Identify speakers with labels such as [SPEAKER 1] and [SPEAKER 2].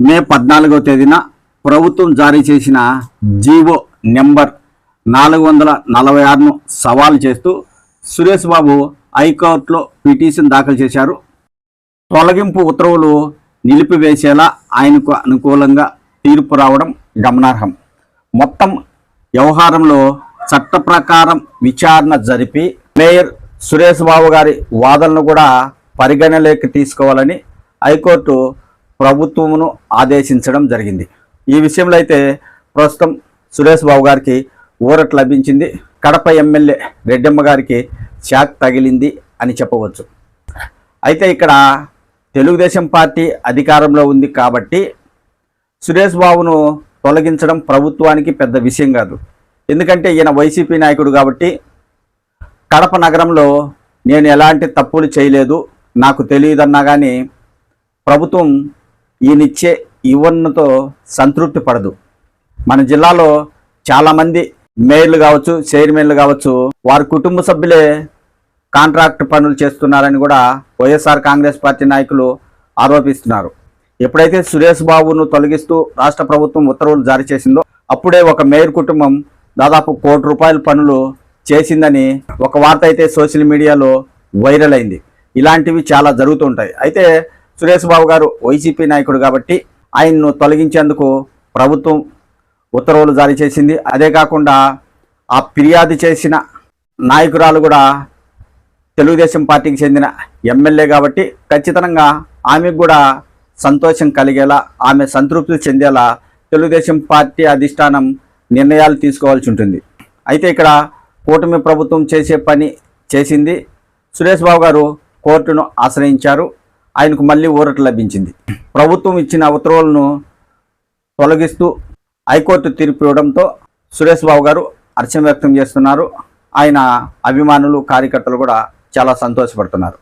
[SPEAKER 1] మే పద్నాలుగవ తేదీన ప్రభుత్వం జారీ చేసిన జీవో నెంబర్ నాలుగు వందల నలభై ఆరును సవాల్ చేస్తూ సురేష్ బాబు హైకోర్టులో పిటిషన్ దాఖలు చేశారు. తొలగింపు ఉత్తర్వులు నిలిపివేసేలా ఆయనకు అనుకూలంగా తీర్పు రావడం గమనార్హం. మొత్తం వ్యవహారంలో చట్ట ప్రకారం విచారణ జరిపి మేయర్ సురేష్ బాబు గారి వాదనలు కూడా పరిగణలోకి తీసుకోవాలని హైకోర్టు ప్రభుత్వమును ఆదేశించడం జరిగింది. ఈ విషయంలో అయితే ప్రస్తుతం సురేష్ బాబు గారికి ఊరట లభించింది. కడప ఎమ్మెల్యే రెడ్డమ్మ గారికి షాక్ తగిలింది అని చెప్పవచ్చు. అయితే ఇక్కడ తెలుగుదేశం పార్టీ అధికారంలో ఉంది కాబట్టి సురేష్ బాబును తొలగించడం ప్రభుత్వానికి పెద్ద విషయం కాదు. ఎందుకంటే ఈయన వైసీపీ నాయకుడు కాబట్టి కడప నగరంలో నేను ఎలాంటి తప్పులు చేయలేదు. నాకు తెలియదన్నా కానీ ప్రభుత్వం ఈయనిచ్చే ఇవన్నతో సంతృప్తి పడదు. మన జిల్లాలో చాలామంది మేయర్లు కావచ్చు చైర్మన్లు కావచ్చు వారి కుటుంబ సభ్యులే కాంట్రాక్ట్ పనులు చేస్తున్నారని కూడా వైఎస్ఆర్ కాంగ్రెస్ పార్టీ నాయకులు ఆరోపిస్తున్నారు. ఎప్పుడైతే సురేష్ బాబును తొలగిస్తూ రాష్ట్ర ప్రభుత్వం ఉత్తర్వులు జారీ చేసిందో అప్పుడే ఒక మేయర్ కుటుంబం దాదాపు కోటి రూపాయల పనులు చేసిందని ఒక వార్త అయితే సోషల్ మీడియాలో వైరల్ అయింది. ఇలాంటివి చాలా జరుగుతుంటాయి అయితే సురేష్ బాబు గారు వైసీపీ నాయకుడు కాబట్టి ఆయన్ను తొలగించేందుకు ప్రభుత్వం ఉత్తర్వులు జారీ చేసింది. అదే కాకుండా ఆ ఫిర్యాదు చేసిన నాయకురాలు కూడా తెలుగుదేశం పార్టీకి చెందిన ఎమ్మెల్యే కాబట్టి ఖచ్చితంగా ఆమెకు కూడా సంతోషం కలిగేలా ఆమె సంతృప్తి చెందేలా తెలుగుదేశం పార్టీ అధిష్టానం నిర్ణయాలు తీసుకోవాల్సి ఉంటుంది. అయితే ఇక్కడ కూటమి ప్రభుత్వం చేసే పని చేసింది. సురేష్ బాబు గారు కోర్టును ఆశ్రయించారు. ఆయనకు మళ్ళీ ఊరట లభించింది. ప్రభుత్వం ఇచ్చిన ఉత్తర్వులను తొలగిస్తూ హైకోర్టు తీర్పు ఇవ్వడంతో సురేష్ బాబు గారు హర్షం వ్యక్తం చేస్తున్నారు. ఆయన అభిమానులు కార్యకర్తలు కూడా చాలా సంతోషపడుతున్నారు.